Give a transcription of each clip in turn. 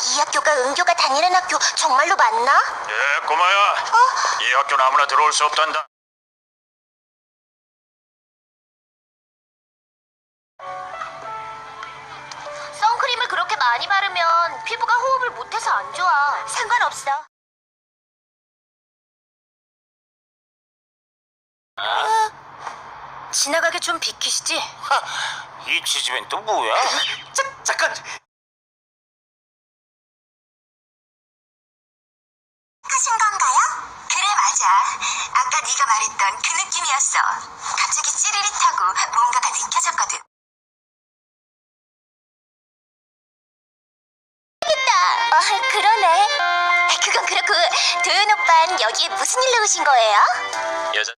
이 학교가 은교가 다니는 학교 정말로 맞나? 예, 꼬마야. 이 학교는 아무나 들어올 수 없단다. 선크림을 그렇게 많이 바르면 피부가 호흡을 못해서 안 좋아. 상관없어. 지나가게 좀 비키시지? 이 지집엔 또 뭐야? 자, 잠깐. 네가 말했던 그 느낌이었어. 갑자기 찌릿하고 뭔가가 느껴졌거든. 있다. 어, 그러네. 그건 그렇고 도현 오빠는 여기에 무슨 일로 오신 거예요? 여자.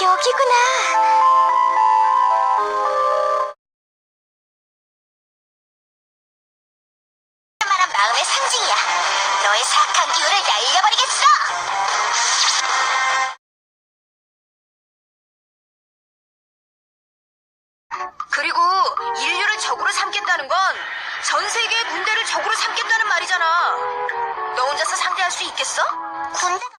여기구나. 그리고 인류를 적으로 삼겠다는 건 전 세계의 군대를 적으로 삼겠다는 말이잖아. 너 혼자서 상대할 수 있겠어? 군대가